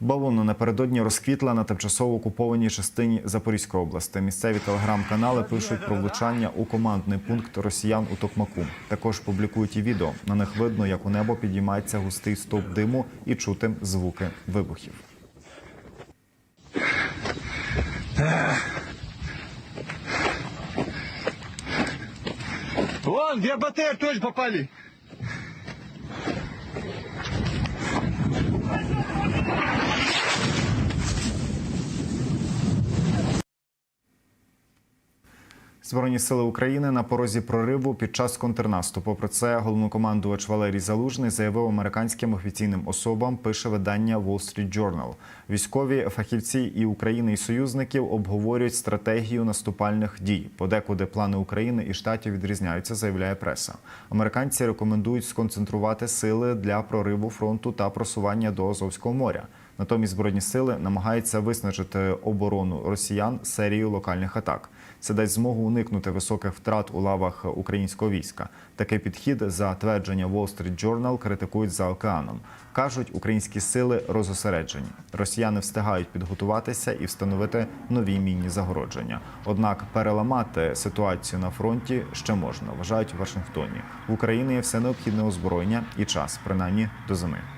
Бавовна напередодні розквітла на тимчасово окупованій частині Запорізької області. Місцеві телеграм-канали пишуть про влучання у командний пункт росіян у Токмаку. Також публікують і відео. На них видно, як у небо підіймається густий стовп диму і чути звуки вибухів. Вон, две БТР тоже попали. Збройні сили України на порозі прориву під час контрнаступу. Про це головнокомандувач Валерій Залужний заявив американським офіційним особам. Пише видання Wall Street Journal. Військові фахівці і України і союзників обговорюють стратегію наступальних дій. Подекуди плани України і штатів відрізняються, заявляє преса. Американці рекомендують сконцентрувати сили для прориву фронту та просування до Азовського моря. Натомість збройні сили намагаються виснажити оборону росіян серією локальних атак. Це дасть змогу уникнути високих втрат у лавах українського війська. Такий підхід за твердження Wall Street Journal критикують за океаном. кажуть, українські сили розосереджені. Росіяни встигають підготуватися і встановити нові мінні загородження. Однак переламати ситуацію на фронті ще можна, вважають у Вашингтоні. В Україні є все необхідне озброєння і час, принаймні до зими.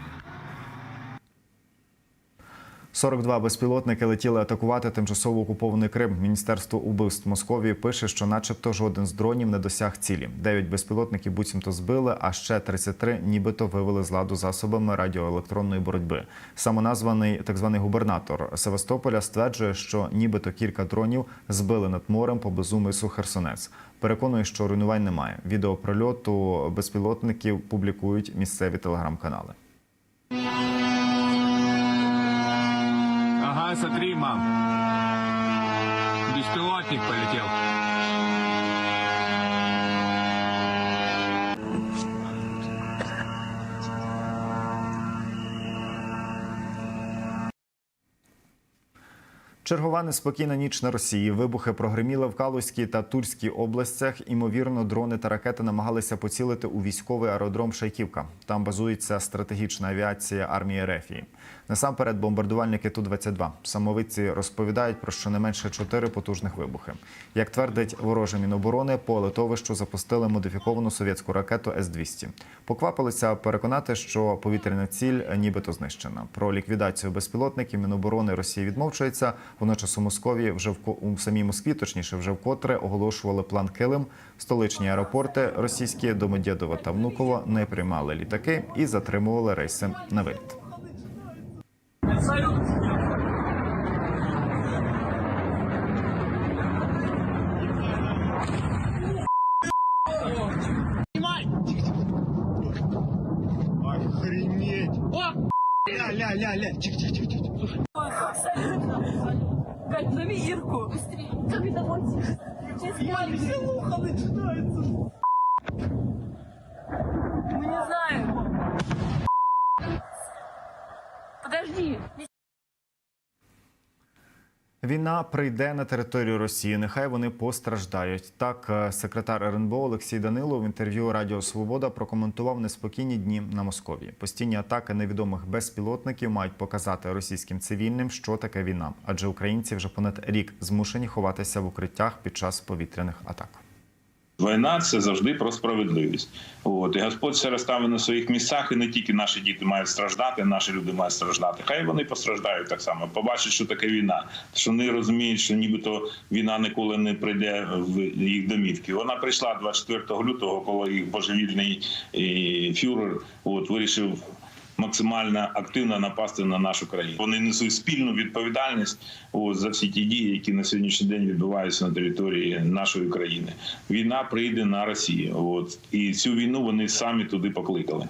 42 безпілотники летіли атакувати тимчасово окупований Крим. Міністерство убивств Московії пише, що, начебто, жоден з дронів не досяг цілі. Дев'ять безпілотників буцімто збили, а ще 33 нібито вивели з ладу засобами радіоелектронної боротьби. Самоназваний так званий губернатор Севастополя стверджує, що нібито кілька дронів збили над морем поблизу мису Херсонець. Переконує, що руйнувань немає. Відео прильоту безпілотників публікують місцеві телеграм-канали. Ага, смотри, мам. Беспилотник полетел. Чергова неспокійна ніч на Росії. Вибухи прогреміли в Калузькій та Тульській областях. Імовірно, дрони та ракети намагалися поцілити у військовий аеродром Шайківка. Там базується стратегічна авіація армії Рефії. Насамперед, бомбардувальники Ту-22. Самовидці розповідають про щонайменше чотири потужних вибухи. Як твердить вороже міноборони, по литовищу запустили модифіковану совєтську ракету С-200. Поквапилися переконати, що повітряна ціль нібито знищена. Про ліквідацію безпілотників Міноборони Росії відмовчується. Водночас у Московії вже вко- у самій Москві, точніше, вже вкотре оголошували план Килим. Столичні аеропорти російські Домодєдово та Внуково не приймали літаки і затримували рейси на виліт. Охренеть. Ля, ля, ля, Жень, зови Ирку. Быстрее. Как это Я веселуха начинается. Мы ну, не знаем. Подожди. Війна прийде на територію Росії. Нехай вони постраждають. Так, е, секретар РНБО Олексій Данило в інтерв'ю Радіо Свобода прокоментував неспокійні дні на Московії. Постійні атаки невідомих безпілотників мають показати російським цивільним, що таке війна, адже українці вже понад рік змушені ховатися в укриттях під час повітряних атак. Війна це завжди про справедливість. От і Господь все розставив на своїх місцях, і не тільки наші діти мають страждати, наші люди мають страждати. Хай вони постраждають так само. Побачать, що таке війна. Що вони розуміють, що нібито війна ніколи не прийде в їх домівки. Вона прийшла 24 лютого, коли їх божевільний фюрер от вирішив. Максимально активно напасти на нашу країну. Вони несуть спільну відповідальність за всі ті дії, які на сьогоднішній день відбуваються на території нашої країни. Війна прийде на Росію. От і цю війну вони самі туди покликали.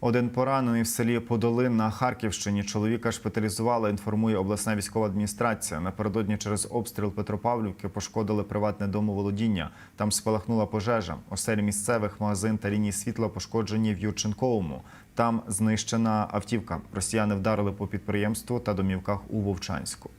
Один поранений в селі Подолин на Харківщині. Чоловіка шпиталізували. Інформує обласна військова адміністрація. Напередодні через обстріл Петропавлівки пошкодили приватне домоволодіння. Там спалахнула пожежа. Оселі місцевих магазин та лінії світла пошкоджені в Юрченковому. Там знищена автівка. Росіяни вдарили по підприємству та домівках у Вовчанську.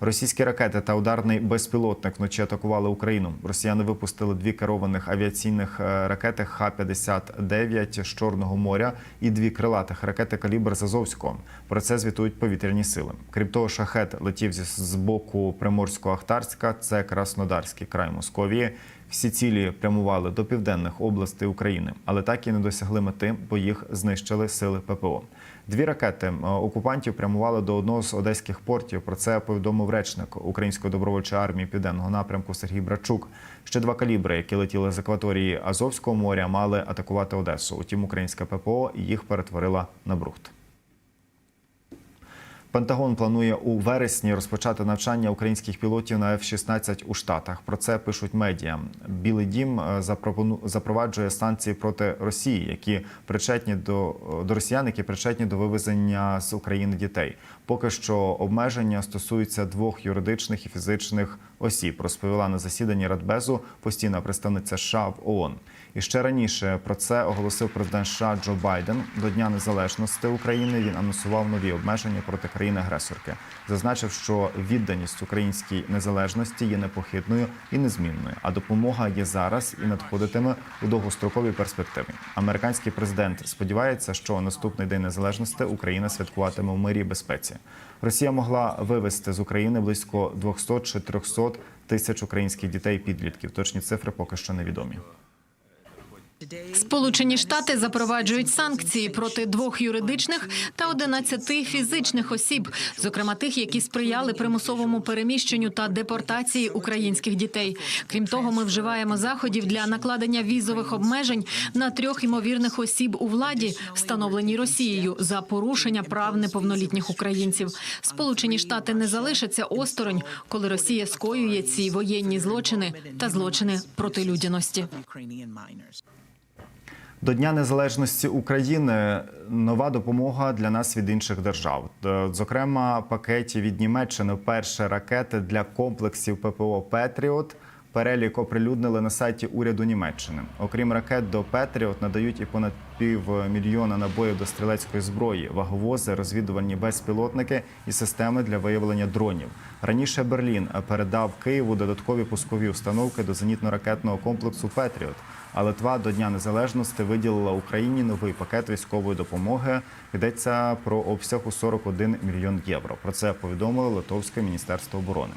Російські ракети та ударний безпілотник вночі атакували Україну. Росіяни випустили дві керованих авіаційних е, ракети Х-59 з Чорного моря і дві крилатих ракети калібр з Азовського. Про це звітують повітряні сили. Крім того, шахет летів з боку Приморсько-Ахтарська, це Краснодарський край Московії. Всі цілі прямували до південних областей України, але так і не досягли мети, бо їх знищили сили ППО. Дві ракети е, окупантів прямували до одного з одеських портів. Про це повідомив речник Української добровольчої армії південного напрямку Сергій Брачук. Ще два калібри, які летіли з акваторії Азовського моря, мали атакувати Одесу. Утім, українська ППО їх перетворила на брухт. Пентагон планує у вересні розпочати навчання українських пілотів на F-16 у Штатах. Про це пишуть медіа. Білий дім е, запроваджує санкції проти Росії, які причетні до, до росіян, які причетні до вивезення з України дітей. Поки що обмеження стосуються двох юридичних і фізичних осіб. Розповіла на засіданні Радбезу постійна представниця США в ООН. І ще раніше про це оголосив президент США Джо Байден. До Дня Незалежності України він анонсував нові обмеження проти країни-агресорки. Зазначив, що відданість українській незалежності є непохитною і незмінною, а допомога є зараз і надходитиме у довгостроковій перспективі. Американський президент сподівається, що наступний день незалежності Україна святкуватиме в мирі і безпеці. Росія могла вивезти з України близько 200 чи 300 тисяч українських дітей підлітків. Точні цифри поки що невідомі. Сполучені Штати запроваджують санкції проти двох юридичних та 11 фізичних осіб, зокрема тих, які сприяли примусовому переміщенню та депортації українських дітей. Крім того, ми вживаємо заходів для накладення візових обмежень на трьох ймовірних осіб у владі, встановлені Росією за порушення прав неповнолітніх українців. Сполучені Штати не залишаться осторонь, коли Росія скоює ці воєнні злочини та злочини проти людяності. До Дня Незалежності України нова допомога для нас від інших держав. Зокрема, пакеті від Німеччини перші ракети для комплексів ППО Петріот. Перелік оприлюднили на сайті уряду Німеччини. Окрім ракет до Петріот надають і понад півмільйона набоїв до стрілецької зброї, ваговози, розвідувальні безпілотники і системи для виявлення дронів. Раніше Берлін передав Києву додаткові пускові установки до зенітно-ракетного комплексу Петріот. А Литва до Дня Незалежності виділила Україні новий пакет військової допомоги. Йдеться про обсяг у 41 мільйон євро. Про це повідомило Литовське міністерство оборони.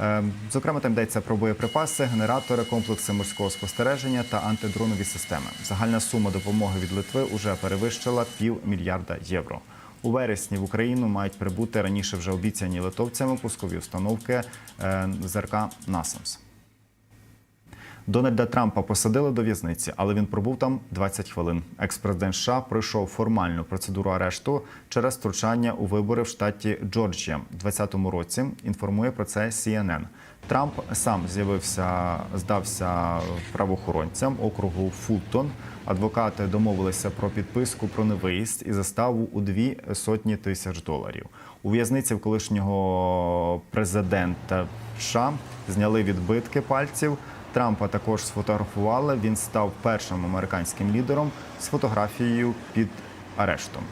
Е, Зокрема, там йдеться про боєприпаси, генератори, комплекси морського спостереження та антидронові системи. Загальна сума допомоги від Литви уже перевищила півмільярда євро. У вересні в Україну мають прибути раніше вже обіцяні литовцями пускові установки е, ЗРК «Насамс». Дональда Трампа посадили до в'язниці, але він пробув там 20 хвилин. Екс-президент США пройшов формальну процедуру арешту через втручання у вибори в штаті Джорджія в 2020 році. Інформує про це CNN. Трамп сам з'явився, здався правоохоронцям округу Фултон. Адвокати домовилися про підписку про невиїзд і заставу у дві сотні тисяч доларів. У в'язниці в колишнього президента США зняли відбитки пальців. Трампа також сфотографували. Він став першим американським лідером з фотографією під арештом.